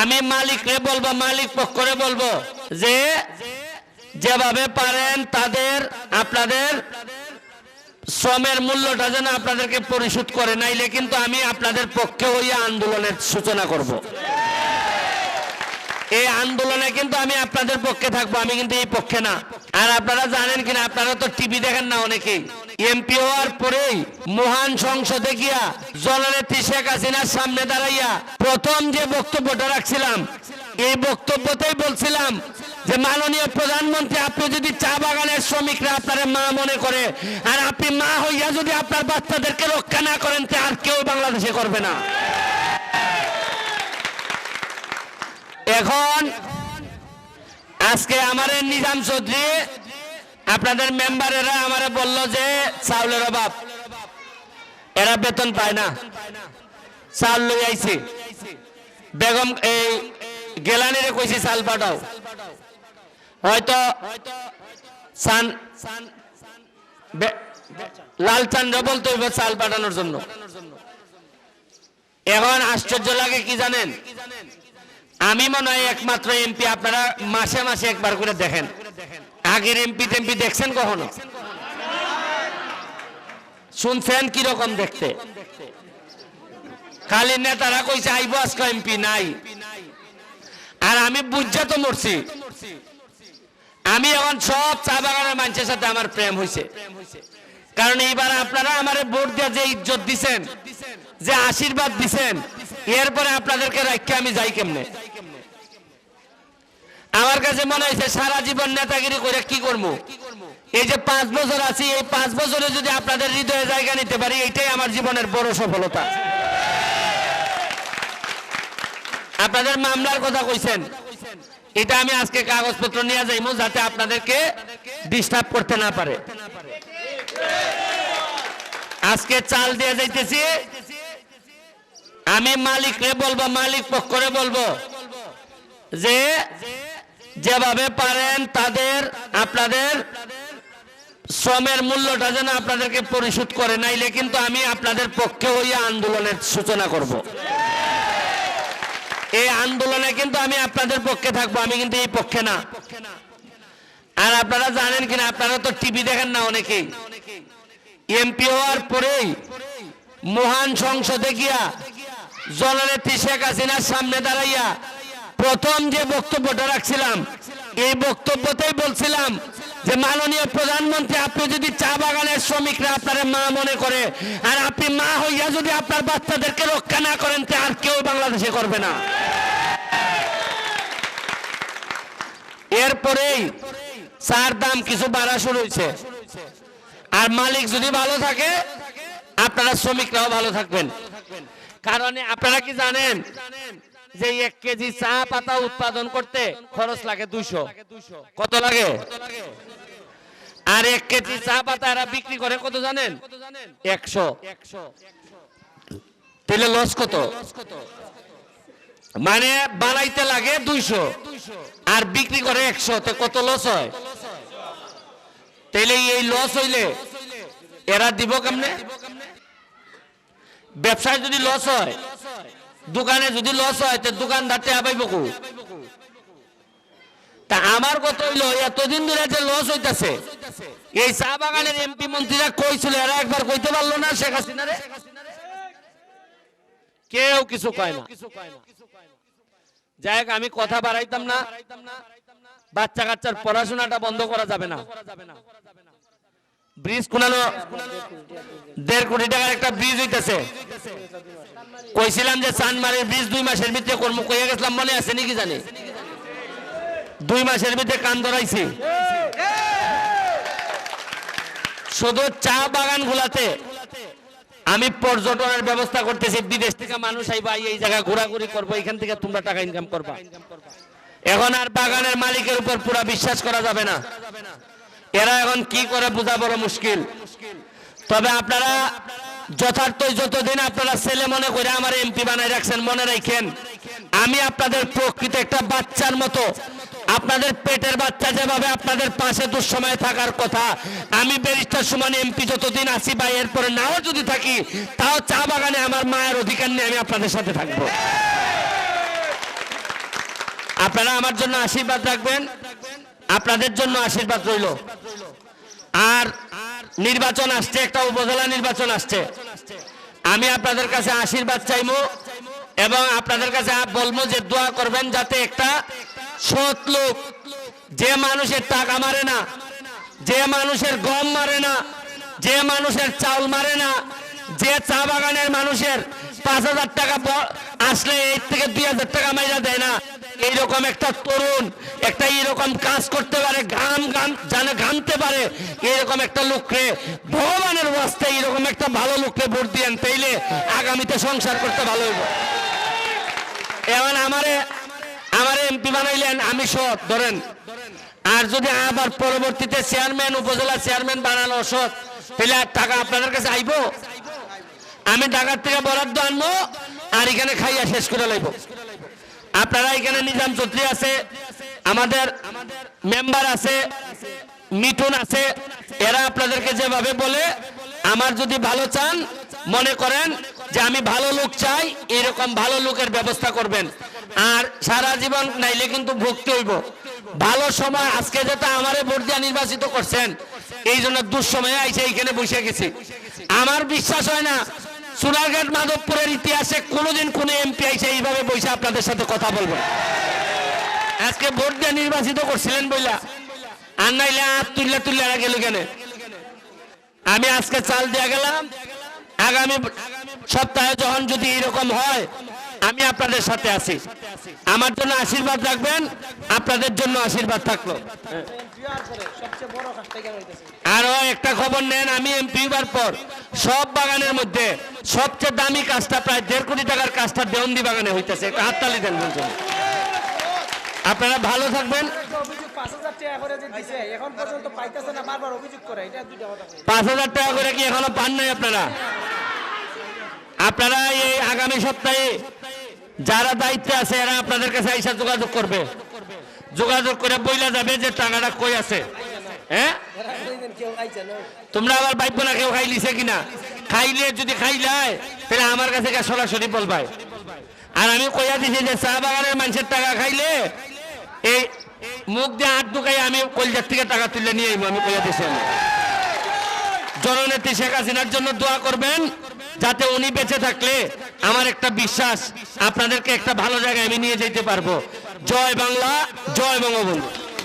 আমি মালিকরে বলব, মালিক পক্ষরে বলব যে যেভাবে পারেন তাদের, আপনাদের শ্রমের মূল্যটা যেন আপনাদেরকে পরিশোধ করে, নাইলে কিন্তু আমি আপনাদের পক্ষে হইয়া আন্দোলনের সূচনা করব। এই আন্দোলনে কিন্তু আমি আপনাদের পক্ষে থাকব, আমি কিন্তু এই পক্ষে না। আর আপনারা জানেন কিনা, আপনারা তো টিভি দেখেন না অনেকেই। এমপি হওয়ার পরেই মহান সংসদে গিয়া জননেত্রী শেখ হাসিনার সামনে দাঁড়াইয়া প্রথম যে বক্তব্যটা রাখছিলাম, এই বক্তব্যতেই বলছিলাম যে মাননীয় প্রধানমন্ত্রী, আপনি যদি চা বাগানের শ্রমিকরা আপনার মা মনে করে, আর আপনি মা হইয়া যদি আপনার বাচ্চাদেরকে রক্ষা না করেন, তে আর কেউ বাংলাদেশে করবে না। এখন আজকে আমার নিজাম চৌধুরী আপনাদের মেম্বারেরা আমারে বলল যে, চাউলের অভাব। এরা বেতন পায় না। চাল লই আইছি। বেগম, এই গেলানিরে কইছি চাল পাঠাও। হয়তো সান বে- লালচান্দ্র বলতে হইব চাল পাঠানোর জন্য। এখন আশ্চর্য লাগে কি জানেন? আমি মনে হয় একমাত্র এমপি, আপনারা মাসে মাসে একবার করে দেখেন। আগের এমপি টেমপি দেখছেন কখনো? শুনছেন কীরকম দেখতে? খালি নেতারা কইছে, আইব আজকে এমপি নাই। আর আমি বুঝা তো মরছি। আমি এখন সব চা বাগানের মানুষের সাথে আমার প্রেম হয়েছে কারণ এইবার আপনারা আমার ভোট দিয়ে যে ইজ্জত দিছেন, যে আশীর্বাদ দিছেন, এরপরে আপনাদেরকে রাখতে আমি যাই কেমনে? আমার কাছে মনে হয়েছে সারা জীবন নেতাগিরি করে কি করব? এই যে পাঁচ বছর আছি, এই পাঁচ বছরে যদি আপনাদের হৃদয়ে জায়গা নিতে পারি এটাই আমার জীবনের বড় সফলতা। আপনাদের মামলার কথা কইছেন। এটা আমি আজকে কাগজপত্র নিয়ে যাইমু যাতে আপনাদেরকে ডিস্টার্ব করতে না পারে। আজকে চাল দিয়ে যাইতেছি। আমি মালিকরে বলব, মালিক পক্ষরে বলব, যে যেভাবে পারেন তাদের, আপনাদের শ্রমের মূল্যটা যেন আপনাদেরকে পরিশোধ করে, নাইলে কিন্তু আমি আপনাদের পক্ষে হইয়া আন্দোলনের সূচনা করব। এই আন্দোলনে কিন্তু আমি আপনাদের পক্ষে থাকব, আমি কিন্তু এই পক্ষে না। আর আপনারা জানেন কিনা, আপনারা তো টিভি দেখেন না অনেকেই। এমপি হওয়ার পরেই মহান সংসদে গিয়া জননেত্রী শেখ হাসিনার সামনে দাঁড়াইয়া প্রথম যে বক্তব্যটা রাখছিলাম, এই বক্তব্যতেই বলছিলাম যে মাননীয় প্রধানমন্ত্রী, আপনি যদি চা বাগানের শ্রমিকরা আপনার মা মনে করে, আর আপনি মা হইয়া যদি আপনার বাচ্চাদেরকে রক্ষা না করেন, তে আর কেউ বাংলাদেশে করবে না। এরপরেই চার দাম কিছু বাড়া শুরু হয়েছে। আর মালিক যদি ভালো থাকে, আপনারা শ্রমিকরাও ভালো থাকবেন। কারণ আপনারা কি জানেন যে এক কেজি চা পাতা উৎপাদন করতে খরচ লাগে দুইশো। কত লাগে? আর এক কেজি চা পাতা এরা বিক্রি করে কত জানেন? একশো। তাহলে লস কত? মানে বানাইতে লাগে দুইশো। আর বিক্রি করে একশো, তো কত লস হয়? তাইলে এই লস হইলে এরা দিব কেমনে? ব্যবসায় যদি লস হয় দোকানে যদি লস হয়, তো দোকানদার টেয়া পাইব কো? তা আমার কথা হইল, এতদিন ধরে যে লস হইতাছে, এই চা বাগানের এমপি মন্ত্রীরা কইছিল, এরা একবার কইতে পারল না শেখ হাসিনারে। কেউ কিছু কয় না। যাই আমি কথা বাড়াইতাম না। বাচ্চা কাচ্চার পড়াশোনাটা বন্ধ করা যাবে না। ব্রিজ কোনানো দেড় কোটি টাকার একটা ব্রিজ হইতেছে। কইছিলাম যে চানমারির দুই মাসের ভিতরে কর্ম কইয়া গেছিলাম, মনে আছে নাকি জানি? দুই মাসের ভিতরে কান ধরাইছি। শুধু চা বাগান গুলাতে আমি পর্যটনের ব্যবস্থা করতেছি, বিদেশ থেকে মানুষ আইবা এই জায়গায় ঘোরাঘুরি করব এখান থেকে তোমরা টাকা ইনকাম করবা। এখন আর বাগানের মালিকের উপর পুরা বিশ্বাস করা যাবে না। এরা এখন কি করে বোঝা বড় মুশকিল। তবে আপনারা যথার্থ যতদিন আপনারা ছেলে মনে করে আমার এমপি বানাই রাখছেন, মনে রাখেন, আমি আপনাদের প্রকৃত একটা বাচ্চার মতো, আপনাদের পেটের বাচ্চা যেভাবে আপনাদের পাশে দুঃসময় থাকার কথা, আমি ব্যারিস্টার সমান এমপি যতদিন আছি বা এরপরে নাও যদি থাকি, তাও চা বাগানে আমার মায়ের অধিকার নিয়ে আমি আপনাদের সাথে থাকব। আপনারা আমার জন্য আশীর্বাদ রাখবেন, আপনাদের জন্য আশীর্বাদ রইল। আর নির্বাচন আসছে, একটা উপজেলা নির্বাচন আসছে। আমি আপনাদের কাছে আশীর্বাদ চাইব এবং আপনাদের কাছে বলব যে দোয়া করবেন যাতে একটা সৎ লোক, যে মানুষের টাকা মারে না, যে মানুষের গম মারে না, যে মানুষের চাল মারে না, যে চা বাগানের মানুষের পাঁচ হাজার টাকা আসলে এর থেকে দুই হাজার টাকা মাইরা দেয় না। এইরকম একটা তরুণ, একটা এইরকম কাজ করতে পারে, ঘাম ঘাম জানে ঘামতে পারে এরকম একটা লোককে ভগবানের বাস্তে এরকম একটা ভালো লোককে ভোট দিয়েন, তাইলে আগামীতে সংসার করতে ভালো হইব। এখন আমারে আমারে এমপি বানাইলেন আমি সৎ, ধরেন। আর যদি আবার পরবর্তীতে চেয়ারম্যান, উপজেলা চেয়ারম্যান বানানো সৎ তাহলে টাকা আপনাদের কাছে আইবো? আমি ঢাকার থেকে বরাদ্দ আনব, আর এখানে খাইয়া শেষ করে লাইব। আপনারা এখানে নিজাম চৌধুরী আছে, আমাদের মেম্বার আছে, মিঠুন আছে, এরা আপনাদেরকে যেভাবে বলে, আমার যদি ভালো চান, মনে করেন যে আমি ভালো লোক চাই, এরকম ভালো লোকের ব্যবস্থা করবেন। আর সারা জীবন নাইলে কিন্তু ভুগতে হইব। ভালো সময়, আজকে যেটা আমারে ভোট দিয়া নির্বাচিত করছেন, এই জন্য দুঃসময়ে আইসে এইখানে বসে গেছি। আমার বিশ্বাস হয় না সোনারঘাট মাধবপুরের ইতিহাসে কোনোদিন কোনো এমপি আইসে এইভাবে বসে আপনাদের সাথে কথা বলব। আজকে ভোট দিয়ে নির্বাচিত করছিলেন বইলা। আর নাইলে আর তুললা তুললা গেল কেন? আমি আজকে চাল দেয়া গেলাম। আগামী সপ্তাহে যখন যদি এরকম হয় আমি আপনাদের সাথে আছি। আমার জন্য আশীর্বাদ রাখবেন, আপনাদের জন্য আশীর্বাদ থাকল। আরও একটা খবর নেন, আমি এমপি হবার পর সব বাগানের মধ্যে সবচেয়ে দামি কাজটা প্রায় দেড় কোটি টাকার কাজটা দেওয়ন্দি বাগানে হইতেছে হাততালি দেন আপনারা ভালো থাকবেন। পাঁচ হাজার টাকা করে কি এখনও পান নাই আপনারা? আপনারা এই আগামী সপ্তাহে যারা দায়িত্বে আছে, এরা আপনাদের কাছে আইসা যোগাযোগ করবে। যোগাযোগ করে বইলা যাবে যে টাকাটা কই আছে। হ্যাঁ? তোমরা আবার বাইব না কেউ খাইলিছে কিনা? খাইলে যদি খাইলাই তাহলে আমার কাছে সরাসরি বলবাই। আর আমি কইয়া দিছি যে চা বাগানের মানুষের টাকা খাইলে, এই মুখ দিয়ে হাত ঢুকাই আমি কলজার থেকে টাকা তুলে নিয়ে আইবো, আমি কইয়া দিছি জননেত্রী শেখ হাসিনার জন্য দোয়া করবেন, যাতে উনি বেঁচে থাকলে আমার একটা বিশ্বাস, আপনাদেরকে একটা ভালো জায়গায় আমি নিয়ে যেতে পারব। জয় বাংলা, জয় বঙ্গবন্ধু।